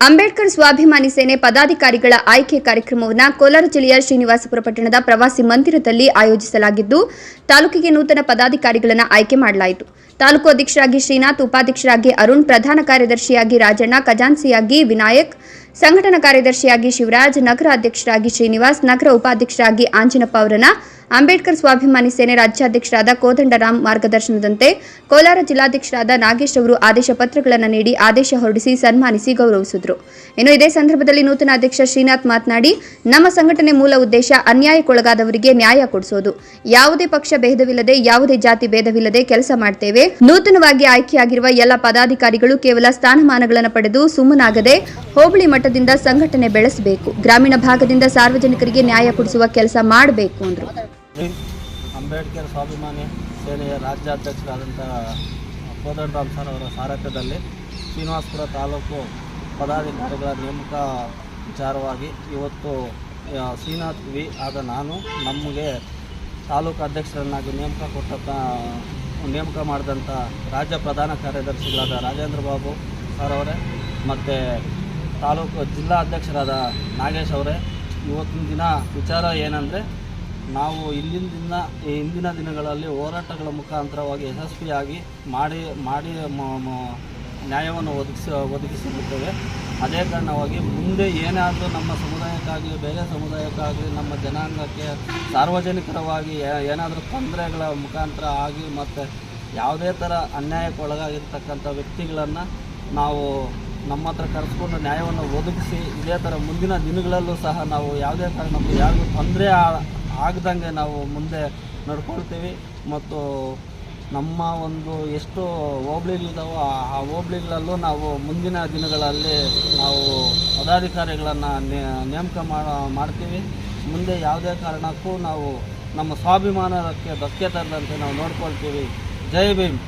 ಅಂಬೇಡ್ಕರ್ ಸ್ವಾಭಿಮಾನಿ ಸೇನೆ ಪದಾಧಿಕಾರಿಗಳ ಆಯ್ಕೆ ಕಾರ್ಯಕ್ರಮವನ್ನು ಕೋಲಾರ ಜಿಲ್ಲೆಯ ಶ್ರೀನಿವಾಸಪುರ ಪಟ್ಟಣದ ಪ್ರವಾಸಿ ಮಂದಿರದಲ್ಲಿ ಆಯೋಜಿಸಲಾಗಿದ್ದು, ತಾಲೂಕಿಗೆ ನೂತನ ಪದಾಧಿಕಾರಿಗಳನ್ನು ಆಯ್ಕೆ ಮಾಡಲಾಯಿತು. ತಾಲೂಕು ಅಧ್ಯಕ್ಷರಾಗಿ ಶ್ರೀನಾಥ್, ಉಪಾಧ್ಯಕ್ಷರಾಗಿ ಅರುಣ್, ಪ್ರಧಾನ ಕಾರ್ಯದರ್ಶಿಯಾಗಿ ರಾಜಣ್ಣ ಖಜಾನ್ಸಿಯಾಗಿ ವಿನಾಯಕ್, ಸಂಘಟನಾ ಕಾರ್ಯದರ್ಶಿಯಾಗಿ ಶಿವರಾಜ್ ನಗರ ಅಧ್ಯಕ್ಷರಾಗಿ ಶ್ರೀನಿವಾಸ್, ನಗರ ಉಪಾಧ್ಯಕ್ಷರಾಗಿ ಆಂಜನಪ್ಪ ಅವರನ್ನ ಅಂಬೇಡ್ಕರ್ ಸ್ವಾಭಿಮಾನಿ ಸೇನೆ ರಾಜ್ಯಾಧ್ಯಕ್ಷರಾದ ಕೋದಂಡರಾಮ್ ಮಾರ್ಗದರ್ಶನದಂತೆ ಕೋಲಾರ ಜಿಲ್ಲಾಧ್ಯಕ್ಷರಾದ ನಾಗೇಶ್ ಅವರು ಆದೇಶ ಪತ್ರಗಳನ್ನು ನೀಡಿ ಆದೇಶ ಹೊರಡಿಸಿ ಸನ್ಮಾನಿಸಿ ಗೌರವಿಸಿದರು. ಇನ್ನು ಇದೇ ಸಂದರ್ಭದಲ್ಲಿ ನೂತನ ಅಧ್ಯಕ್ಷ ಶ್ರೀನಾಥ್ ಮಾತನಾಡಿ, ನಮ್ಮ ಸಂಘಟನೆ ಮೂಲ ಉದ್ದೇಶ ಅನ್ಯಾಯಕ್ಕೊಳಗಾದವರಿಗೆ ನ್ಯಾಯ ಕೊಡಿಸೋದು. ಯಾವುದೇ ಪಕ್ಷ ಭೇದವಿಲ್ಲದೆ, ಯಾವುದೇ ಜಾತಿ ಭೇದವಿಲ್ಲದೆ ಕೆಲಸ ಮಾಡ್ತೇವೆ. ನೂತನವಾಗಿ ಆಯ್ಕೆಯಾಗಿರುವ ಎಲ್ಲ ಪದಾಧಿಕಾರಿಗಳು ಕೇವಲ ಸ್ಥಾನಮಾನಗಳನ್ನು ಪಡೆದು ಸುಮ್ಮನಾಗದೆ ಹೋಬಳಿ ಮಟ್ಟದಿಂದ ಸಂಘಟನೆ ಬೆಳೆಸಬೇಕು. ಗ್ರಾಮೀಣ ಭಾಗದಿಂದ ಸಾರ್ವಜನಿಕರಿಗೆ ನ್ಯಾಯ ಕೊಡಿಸುವ ಕೆಲಸ ಮಾಡಬೇಕು ಅಂದರು. ಅಂಬೇಡ್ಕರ್ ಸ್ವಾಭಿಮಾನಿ ಸೇನೆಯ ರಾಜ್ಯಾಧ್ಯಕ್ಷರಾದಂಥ ಕೋದಂಡರಾಮ್ ಸರ್ ಅವರ ಸಾರಥ್ಯದಲ್ಲಿ ಶ್ರೀನಿವಾಸಪುರ ತಾಲೂಕು ಪದಾಧಿಕಾರಿಗಳ ನೇಮಕ ವಿಚಾರವಾಗಿ ಇವತ್ತು ಶ್ರೀನಾಥ್ ವಿ ಆದ ನಾನು, ನಮಗೆ ತಾಲೂಕು ಅಧ್ಯಕ್ಷರನ್ನಾಗಿ ನೇಮಕ ಕೊಟ್ಟಂಥ ನೇಮಕ ಮಾಡಿದಂಥ ರಾಜ್ಯ ಪ್ರಧಾನ ಕಾರ್ಯದರ್ಶಿಗಳಾದ ರಾಜೇಂದ್ರ ಬಾಬು ಸರ್ ಅವರೇ, ಮತ್ತು ತಾಲೂಕು ಜಿಲ್ಲಾ ಅಧ್ಯಕ್ಷರಾದ ನಾಗೇಶ್ ಅವರೇ. ಇವತ್ತಿನ ದಿನ ವಿಚಾರ ಏನಂದರೆ ನಾವು ಇಂದಿನ ದಿನ ಇಂದಿನ ದಿನಗಳಲ್ಲಿ ಹೋರಾಟಗಳ ಮುಖಾಂತರವಾಗಿ ಯಶಸ್ವಿಯಾಗಿ ಮಾಡಿ ಮಾಡಿ ನ್ಯಾಯವನ್ನು ಒದಗಿಸಿ, ಒದಗಿಸಿರುತ್ತೇವೆ. ಅದೇ ಕಾರಣವಾಗಿ ಮುಂದೆ ಏನಾದರೂ ನಮ್ಮ ಸಮುದಾಯಕ್ಕಾಗಲಿ ಬೇರೆ ಸಮುದಾಯಕ್ಕಾಗಲಿ ನಮ್ಮ ಜನಾಂಗಕ್ಕೆ ಸಾರ್ವಜನಿಕರವಾಗಿ ಏನಾದರೂ ತೊಂದರೆಗಳ ಮುಖಾಂತರ ಆಗಿ ಮತ್ತು ಯಾವುದೇ ಥರ ಅನ್ಯಾಯಕ್ಕೆ ಒಳಗಾಗಿರ್ತಕ್ಕಂಥ ವ್ಯಕ್ತಿಗಳನ್ನು ನಾವು ನಮ್ಮ ಹತ್ರ ಕರೆಸ್ಕೊಂಡು ನ್ಯಾಯವನ್ನು ಒದಗಿಸಿ, ಇದೇ ಥರ ಮುಂದಿನ ದಿನಗಳಲ್ಲೂ ಸಹ ನಾವು ಯಾವುದೇ ಕಾರಣಕ್ಕೂ ಯಾರಿಗೂ ತೊಂದರೆ ಆಗದಂಗೆ ನಾವು ಮುಂದೆ ನಡ್ಕೊಳ್ತೀವಿ. ಮತ್ತು ನಮ್ಮ ಒಂದು ಎಷ್ಟು ಹೋಬ್ಳಿಗಳಿದಾವೋ ಆ ಹೋಬ್ಳಿಗಳಲ್ಲೂ ನಾವು ಮುಂದಿನ ದಿನಗಳಲ್ಲಿ ನಾವು ಪದಾಧಿಕಾರಿಗಳನ್ನು ನೇಮಕ ಮಾಡ, ಮಾಡ್ತೀವಿ. ಮುಂದೆ ಯಾವುದೇ ಕಾರಣಕ್ಕೂ ನಾವು ನಮ್ಮ ಸ್ವಾಭಿಮಾನಕ್ಕೆ ಧಕ್ಕೆ ತರದಂತೆ ನಾವು ನೋಡ್ಕೊಳ್ತೀವಿ. ಜೈ ಭೀಮ್.